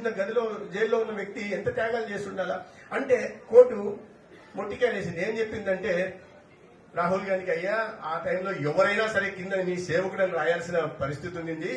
చిన్న గదిలో జైల్లో ఉన్న వ్యక్తి ఎంత త్యాగాలు చేసి ఉండాలా అంటే కోర్టు మొట్టికాయలేసింది ఏం చెప్పిందంటే రాహుల్ గాంధీకి అయ్యా ఆ టైంలో ఎవరైనా సరే కింద నీ సేవకుడని రాయాల్సిన పరిస్థితి ఉంది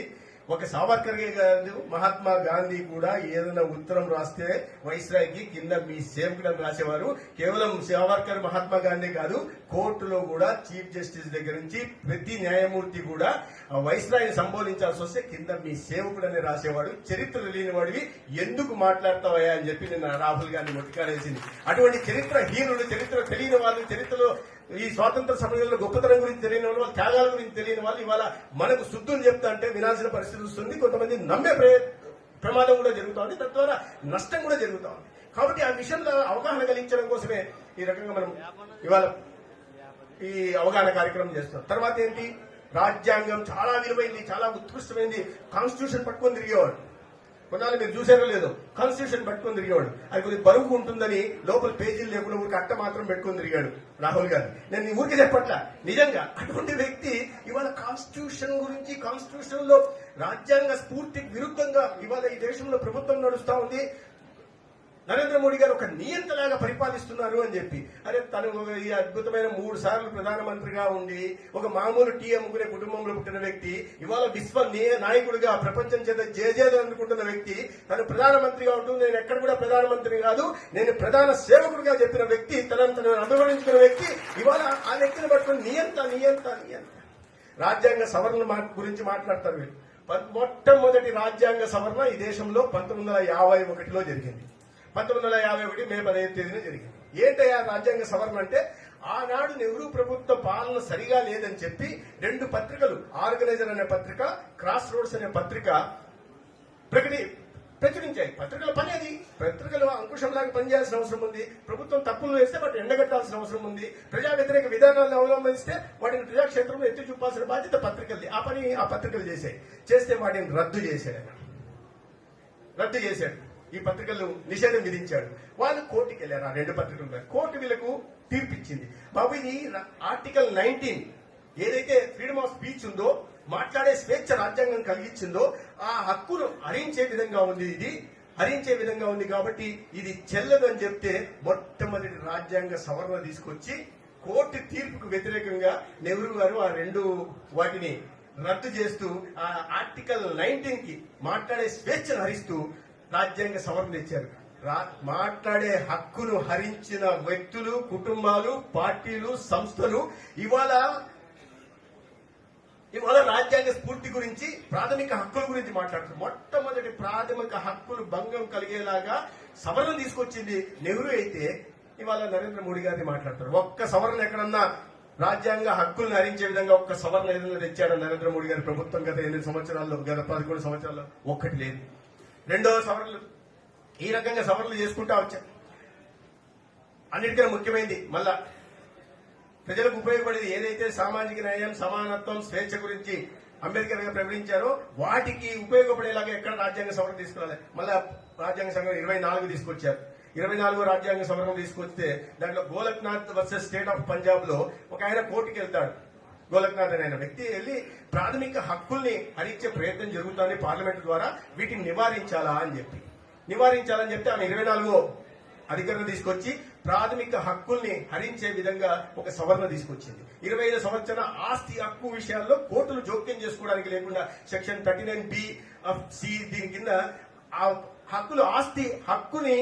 ఒక సావర్కర్గే కాదు మహాత్మా గాంధీ కూడా ఏదైనా ఉత్తరం రాస్తే వైస్రాయ్కి కింద మీ సేవకులను రాసేవారు. కేవలం సావర్కర్ మహాత్మా గాంధీ కాదు కోర్టులో కూడా చీఫ్ జస్టిస్ దగ్గర నుంచి ప్రతి న్యాయమూర్తి కూడా వైస్రాయ్ని సంబోధించాల్సి వస్తే కింద మీ సేవకుడని రాసేవాడు చరిత్ర లేనివాడివి. ఎందుకు మాట్లాడతావయ్యా అని చెప్పి నిన్న రాహుల్ గాంధీ మొట్టికాడేసింది. అటువంటి చరిత్ర హీనులు చరిత్ర తెలియని వాళ్ళు చరిత్రలో ఈ స్వాతంత్ర సమయంలో గొప్పతనం గురించి తెలియని వాళ్ళు త్యాగాల గురించి తెలియని వాళ్ళు ఇవాళ మనకు శుద్ధులు చెప్తా అంటే వినాల్సిన పరిస్థితి వస్తుంది. కొంతమంది నమ్మే ప్రమాదం కూడా జరుగుతోంది తద్వారా నష్టం కూడా జరుగుతూ ఉంది. కాబట్టి ఆ విషయంలో అవగాహన కలిగించడం కోసమే ఈ రకంగా మనం ఇవాళ ఈ అవగాహన కార్యక్రమం చేస్తున్నాం. తర్వాత ఏంటి? రాజ్యాంగం చాలా విలువైంది చాలా ఉత్కృష్టమైంది. కాన్స్టిట్యూషన్ పట్టుకొని తిరిగేవాడు కొన్నాళ్ళు మీరు చూసారో లేదో కాన్స్టిట్యూషన్ పట్టుకొని తిరిగేవాడు. అది కొద్దిగా బరువు ఉంటుందని లోపల పేజీలు లేకుండా ఊరికి అట్ట మాత్రం పెట్టుకొని తిరిగాడు రాహుల్ గాంధీ. నేను ఈ ఊరికి చెప్పట్లా. నిజంగా అటువంటి వ్యక్తి ఇవాళ కాన్స్టిట్యూషన్ గురించి కాన్స్టిట్యూషన్లో రాజ్యాంగ స్ఫూర్తికి విరుద్ధంగా ఇవాళ ఈ దేశంలో ప్రభుత్వం నడుస్తా ఉంది. నరేంద్ర మోడీ గారు ఒక నియంతలాగా పరిపాలిస్తున్నారు అని చెప్పి. అరే తను ఈ అద్భుతమైన మూడు సార్లు ప్రధానమంత్రిగా ఉండి ఒక మామూలు టీ అమ్ముకునే కుటుంబంలో పుట్టిన వ్యక్తి ఇవాళ విశ్వ నాయకుడిగా ప్రపంచం చేత జేజేది అనుకుంటున్న వ్యక్తి తను ప్రధానమంత్రిగా ఉంటూ నేను ఎక్కడ కూడా ప్రధానమంత్రి కాదు నేను ప్రధాన సేవకుడిగా చెప్పిన వ్యక్తి తనను తను అభివర్ణించుకున్న వ్యక్తి ఇవాళ ఆ వ్యక్తిని పట్టుకుని నియంత నియంత నియంత. రాజ్యాంగ సవరణ మా- గురించి మాట్లాడతారు వీళ్ళు. మొట్టమొదటి రాజ్యాంగ సవరణ ఈ దేశంలో పంతొమ్మిది వందల యాభై ఒకటిలో జరిగింది. పంతొమ్మిది వందల యాభై ఒకటి మే పదహైదు తేదీన జరిగింది. ఏంటయ్యా రాజ్యాంగ సవరణ అంటే ఆనాడు నెహ్రూ ప్రభుత్వ పాలన సరిగా లేదని చెప్పి రెండు పత్రికలు ఆర్గనైజర్ అనే పత్రిక క్రాస్ రోడ్స్ అనే పత్రిక ప్రకటి ప్రచురించాయి. పత్రికల పని అది. పత్రికలు అంకుశంలాగా పనిచేయాల్సిన అవసరం ఉంది. ప్రభుత్వం తప్పులు వేస్తే వాటిని ఎండగట్టాల్సిన అవసరం ఉంది. ప్రజా వ్యతిరేక విధానాలను అవలంబిస్తే వాటిని ప్రజాక్షేత్రంలో ఎత్తి చూపాల్సిన బాధ్యత పత్రికలది. ఆ పని ఆ పత్రికలు చేశాయి. చేస్తే వాటిని రద్దు చేశాడు రద్దు చేశాడు. ఈ పత్రికలను నిషేధం విధించాడు. వాళ్ళు కోర్టుకి వెళ్ళారు ఆ రెండు పత్రికలు. కోర్టు వీళ్ళకు తీర్పు ఇచ్చింది. బాబు ఇది ఆర్టికల్ నైన్టీన్ ఏదైతే ఫ్రీడమ్ ఆఫ్ స్పీచ్ ఉందో మాట్లాడే స్వేచ్ఛ రాజ్యాంగం కలిగించిందో ఆ హక్కును హరించే విధంగా ఉంది ఇది. హరించే విధంగా ఉంది కాబట్టి ఇది చెల్లదు అని చెప్తే మొట్టమొదటి రాజ్యాంగ సవరణ తీసుకొచ్చి కోర్టు తీర్పుకు వ్యతిరేకంగా నెహ్రూ గారు ఆ రెండు వాటిని రద్దు చేస్తూ ఆ ఆర్టికల్ నైన్టీన్కి మాట్లాడే స్వేచ్ఛను హరిస్తూ రాజ్యాంగ సవరణ తెచ్చారు రా- మాట్లాడే హక్కును హరించిన వ్యక్తులు కుటుంబాలు పార్టీలు సంస్థలు ఇవాళ ఇవాళ రాజ్యాంగ స్ఫూర్తి గురించి ప్రాథమిక హక్కుల గురించి మాట్లాడుతారు మొట్టమొదటి ప్రాథమిక హక్కులు భంగం కలిగేలాగా సవరణ తీసుకొచ్చింది నెహ్రూ అయితే ఇవాళ నరేంద్ర మోడీ గారిని మాట్లాడతారు ఒక్క సవరణ ఎక్కడన్నా రాజ్యాంగ హక్కులను హరించే విధంగా ఒక్క సవరణ ఏదైనా తెచ్చాడు నరేంద్ర మోడీ గారి ప్రభుత్వం గత ఎనిమిది సంవత్సరాల్లో గత పదకొండు సంవత్సరాల్లో? ఒక్కటి లేదు. రెండవ సవరణలు. ఈ రకంగా సవరణలు చేసుకుంటా వచ్చారు అన్నిటికన్నా ముఖ్యమైనది మళ్ళా ప్రజలకు ఉపయోగపడేది ఏదైతే సామాజిక న్యాయం సమానత్వం స్వేచ్ఛ గురించి అంబేద్కర్ గారు ప్రకటించారో వాటికి ఉపయోగపడేలాగా ఎక్కడ రాజ్యాంగ సవరణ తీసుకురాలి. మళ్ళా రాజ్యాంగ సంఘం ఇరవై నాలుగు తీసుకొచ్చారు. ఇరవై నాలుగో రాజ్యాంగ సవరణ తీసుకొస్తే దాంట్లో గోలక్నాథ్ వర్సెస్ స్టేట్ ఆఫ్ పంజాబ్లో ఒక ఆయన కోర్టుకి వెళ్తాడు గోలక్నాథ్ అనే ఆయన వ్యక్తి వెళ్ళి ప్రాథమిక హక్కుల్ని హరించే ప్రయత్నం జరుగుతుంది పార్లమెంట్ ద్వారా. వీటిని నివారించాలా అని చెప్పి. నివారించాలని చెప్తే ఆమె ఇరవై నాలుగో అధికారులు తీసుకొచ్చి ప్రాథమిక హక్కుల్ని హరించే విధంగా ఒక సవరణ తీసుకొచ్చింది. ఇరవై ఐదు సంవత్సరాల ఆస్తి హక్కు విషయాల్లో కోర్టులు జోక్యం చేసుకోవడానికి లేకుండా section thirty nine B of C దీని కింద ఆ హక్కులు ఆస్తి హక్కుని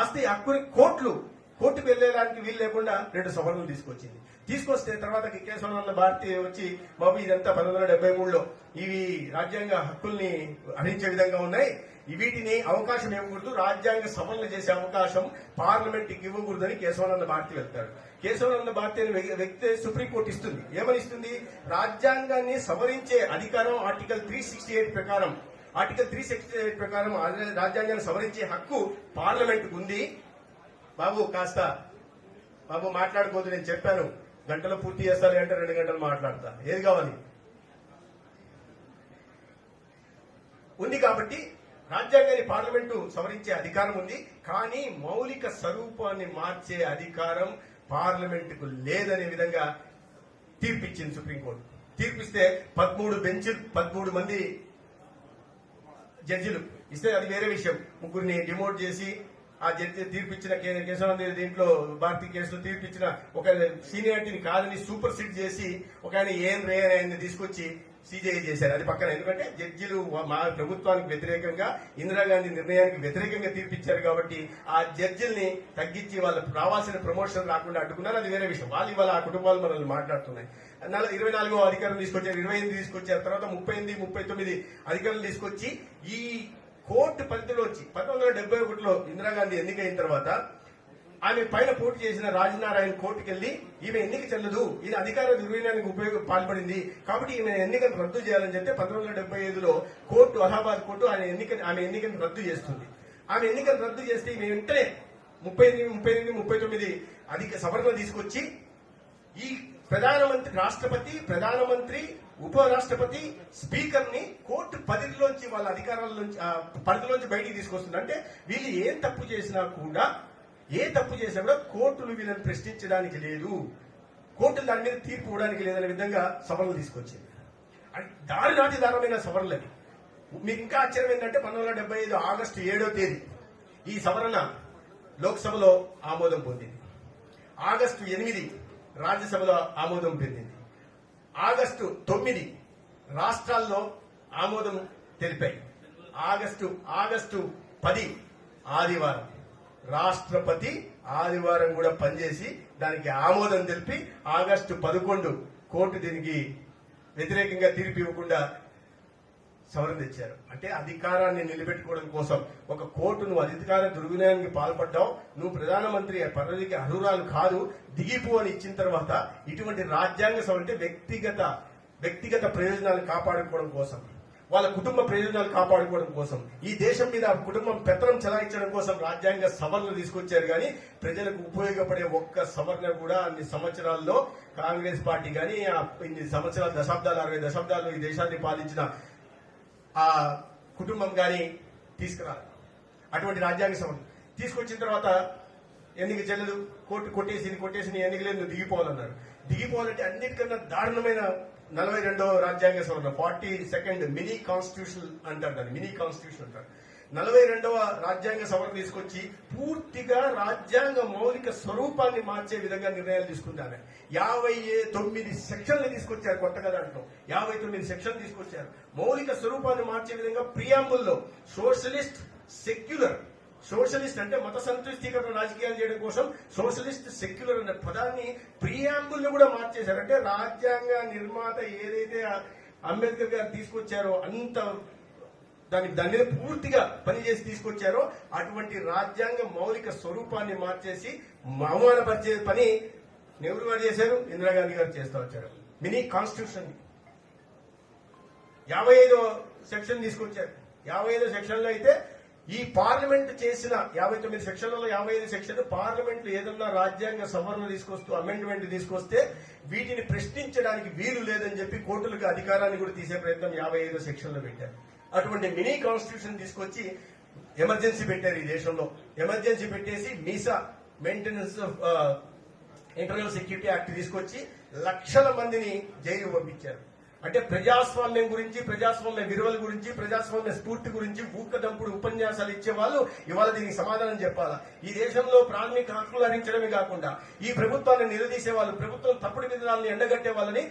ఆస్తి హక్కుని కోర్టులు కోర్టుకు వెళ్ళడానికి వీలు లేకుండా రెండు సవరణలు తీసుకొచ్చింది. తీసుకొస్తే తర్వాత కేశవనంద భారతి వచ్చి బాబు ఇదంతా పంతొమ్మిది వందల డెబ్బై మూడులో ఇవి రాజ్యాంగ హక్కుల్ని హరించే విధంగా ఉన్నాయి. వీటిని అవకాశం ఇవ్వకూడదు. రాజ్యాంగ సవరణ చేసే అవకాశం పార్లమెంట్ ఇవ్వకూడదని కేశవానంద భారతి వెళ్తాడు కేశవానంద భారతి అనే వ్యక్తి సుప్రీంకోర్టు ఇస్తుంది. ఏమని ఇస్తుంది రాజ్యాంగాన్ని సవరించే అధికారం ఆర్టికల్ త్రీ సిక్స్టీ ఎయిట్ ప్రకారం ఆర్టికల్ త్రీ సిక్స్టీ ఎయిట్ ప్రకారం ఆ రాజ్యాంగాన్ని సవరించే హక్కు పార్లమెంట్ ఉంది. బాబు కాస్త బాబు మాట్లాడుకోవద్దు నేను చెప్పాను. గంటలు పూర్తి చేస్తారు అంటే రెండు గంటలు మాట్లాడతా. ఏది కావాలి? ఉంది కాబట్టి రాజ్యాంగాన్ని పార్లమెంటు సవరించే అధికారం ఉంది. కానీ మౌలిక స్వరూపాన్ని మార్చే అధికారం పార్లమెంటుకు లేదనే విధంగా తీర్పిచ్చింది సుప్రీంకోర్టు. తీర్పిస్తే పదమూడు బెంచ్ పదమూడు మంది జడ్జిలు. ఇస్తే అది వేరే విషయం. ముగ్గురిని డిమోట్ చేసి ఆ జడ్జి తీర్పిచ్చిన కే- కేశవ దీంట్లో భారతీ కేసులో తీర్పిచ్చిన ఒక సీనియారిటీని కాదని సూపర్ సిట్ చేసి ఒక ఆయన ఏం రేయర్ ఆయన్ని తీసుకొచ్చి సీజేఐ చేశారు. అది పక్కన ఎందుకంటే జడ్జిలు మా ప్రభుత్వానికి వ్యతిరేకంగా ఇందిరాగాంధీ నిర్ణయానికి వ్యతిరేకంగా తీర్పిచ్చారు కాబట్టి ఆ జడ్జిల్ని తగ్గించి వాళ్ళకు రావాల్సిన ప్రమోషన్ రాకుండా అడ్డుకున్నారు. అది వేరే విషయం. వాళ్ళు ఇవాళ ఆ కుటుంబాలు మనల్ని మాట్లాడుతున్నాయి. ఇరవై నాలుగో అధికారులు తీసుకొచ్చారు ఇరవై ఎనిమిది తీసుకొచ్చారు తర్వాత ముప్పై ఎనిమిది ముప్పై తొమ్మిది అధికారులు తీసుకొచ్చి ఈ కోర్టు పరిధిలో వచ్చి పంతొమ్మిది వందల డెబ్బై ఒకటిలో ఇందిరాగాంధీ ఎన్నికైన తర్వాత ఆమె పైన పోటీ చేసిన రాజనారాయణ కోర్టుకెళ్ళి ఈమె ఎన్నిక చెల్లదు. ఇది అధికార దుర్వినియోగానికి ఉపయోగ పాల్పడింది. కాబట్టి ఈమె ఎన్నికను రద్దు చేయాలని చెప్తే పంతొమ్మిది వందల డెబ్బై ఐదులో కోర్టు అలహాబాద్ కోర్టు ఆయన ఎన్నిక ఆమె ఎన్నికను రద్దు చేస్తుంది. ఆమె ఎన్నికను రద్దు చేస్తే ఈమె వెంటనే ముప్పై ఎనిమిది ముప్పై ఎనిమిది ముప్పై తొమ్మిది అధిక సవరణ తీసుకొచ్చి ఈ ప్రధానమంత్రి రాష్ట్రపతి ప్రధానమంత్రి ఉప రాష్ట్రపతి స్పీకర్ని కోర్టు పరిధిలోంచి వాళ్ళ అధికారాల్లోంచి పరిధిలోంచి బయటికి తీసుకొస్తుంది. అంటే వీళ్ళు ఏం తప్పు చేసినా కూడా ఏ తప్పు చేసినా కూడా కోర్టులు వీళ్ళని ప్రశ్నించడానికి లేదు. కోర్టులు దాని మీద తీర్పు ఇవ్వడానికి లేదనే విధంగా సవరణలు తీసుకొచ్చింది. దారి నాటి దారమైన సవరణలు అవి. మీకు ఇంకా ఆశ్చర్యం ఏంటంటే పంతొమ్మిది వందల డెబ్బై ఐదు ఆగస్టు ఏడో తేదీ ఈ సవరణ లోక్సభలో ఆమోదం పొందింది. ఆగస్టు ఎనిమిది రాజ్యసభలో ఆమోదం పొందింది ఆగస్టు తొమ్మిది రాష్ట్రాల్లో ఆమోదం తెలిపాయి. ఆగస్టు ఆగస్టు పది ఆదివారం. రాష్ట్రపతి ఆదివారం కూడా పనిచేసి దానికి ఆమోదం తెలిపి ఆగస్టు పదకొండు కోర్టు దీనికి వ్యతిరేకంగా తీర్పు ఇవ్వకుండా సవరణ తెచ్చారు. అంటే అధికారాన్ని నిలబెట్టుకోవడం కోసం ఒక కోర్టు నువ్వు అధికార దుర్వినియోగానికి పాల్పడ్డావు. నువ్వు ప్రధానమంత్రి పదవికి అర్హురాలు కాదు. దిగిపో అని ఇచ్చిన తర్వాత ఇటువంటి రాజ్యాంగ సభ అంటే వ్యక్తిగత వ్యక్తిగత ప్రయోజనాలు కాపాడుకోవడం కోసం వాళ్ళ కుటుంబ ప్రయోజనాలు కాపాడుకోవడం కోసం ఈ దేశం మీద కుటుంబం పెత్తనం చెలాయించడం కోసం రాజ్యాంగ సవరణలు తీసుకొచ్చారు. కానీ ప్రజలకు ఉపయోగపడే ఒక్క సవరణ కూడా అన్ని సంవత్సరాల్లో కాంగ్రెస్ పార్టీ కానీ ఇన్ని సంవత్సరాలు దశాబ్దాలు అరవై దశాబ్దాలు ఈ దేశాన్ని పాలించిన ఆ కుటుంబం కానీ తీసుకురాలి అటువంటి రాజ్యాంగ సభ. తీసుకొచ్చిన తర్వాత ఎన్నిక చెల్లదు కోర్టు కొట్టేసి కొట్టేసి నీ ఎన్నిక లేదు నువ్వు దిగిపోవాలన్నారు. దిగిపోవాలంటే అన్నిటికన్నా దారుణమైన నలభై రెండవ రాజ్యాంగ సవరణ ఫార్టీ సెకండ్ మినీ కాన్స్టిట్యూషన్ అంటారు దాన్ని మినీ కాన్స్టిట్యూషన్ అంటారు. నలభై రెండవ రాజ్యాంగ సవరణ తీసుకొచ్చి పూర్తిగా రాజ్యాంగ మౌలిక స్వరూపాన్ని మార్చే విధంగా నిర్ణయాలు తీసుకుంటారు యాభై తొమ్మిది సెక్షన్లు తీసుకొచ్చారు కొత్తగా దాంట్లో. యాభై తొమ్మిది సెక్షన్లు తీసుకొచ్చారు. మౌలిక స్వరూపాన్ని మార్చే విధంగా ప్రియాంబుల్లో సోషలిస్ట్ సెక్యులర్. సోషలిస్ట్ అంటే మత సంతృష్టీకరణ రాజకీయాలు చేయడం కోసం సోషలిస్ట్ సెక్యులర్ అనే పదాన్ని ప్రియాంబుల్ కూడా మార్చేశారు. అంటే రాజ్యాంగ నిర్మాత ఏదైతే అంబేద్కర్ గారు తీసుకొచ్చారో అంత దాని దాని మీద పూర్తిగా పనిచేసి తీసుకొచ్చారో అటువంటి రాజ్యాంగ మౌలిక స్వరూపాన్ని మార్చేసి అవమానపరిచే పని నెహ్రూ గారు చేశారు ఇందిరాగాంధీ గారు చేస్తూ వచ్చారు. Mini constitution. యాభై ఐదో సెక్షన్ తీసుకొచ్చారు. యాభై ఐదో సెక్షన్లో అయితే ఈ పార్లమెంట్ చేసిన యాభై తొమ్మిది సెక్షన్లలో యాభై ఐదు సెక్షన్ పార్లమెంట్ ఏదన్నా రాజ్యాంగ సవరణ తీసుకొస్తూ అమెండ్మెంట్ తీసుకొస్తే వీటిని ప్రశ్నించడానికి వీలు లేదని చెప్పి కోర్టులకు అధికారాన్ని కూడా తీసే ప్రయత్నం యాభై ఐదో సెక్షన్లో పెట్టారు. అటువంటి మినీ కాన్స్టిట్యూషన్ తీసుకొచ్చి ఎమర్జెన్సీ పెట్టారు ఈ దేశంలో. ఎమర్జెన్సీ పెట్టేసి MISA maintenance of internal security act తీసుకొచ్చి లక్షల మందిని జైలు పంపించారు. అంటే ప్రజాస్వామ్యం గురించి ప్రజాస్వామ్య విలువల గురించి ప్రజాస్వామ్య స్ఫూర్తి గురించి ఊకదంపుడు ఉపన్యాసాలు ఇచ్చే వాళ్ళు ఇవాళ దీనికి సమాధానం చెప్పాలా? ఈ దేశంలో ప్రాథమిక హక్కులు హరించడమే కాకుండా ఈ ప్రభుత్వాన్ని నిలదీసే వాళ్ళు ప్రభుత్వం తప్పుడు విధానాలను ఎండగట్టే వాళ్ళని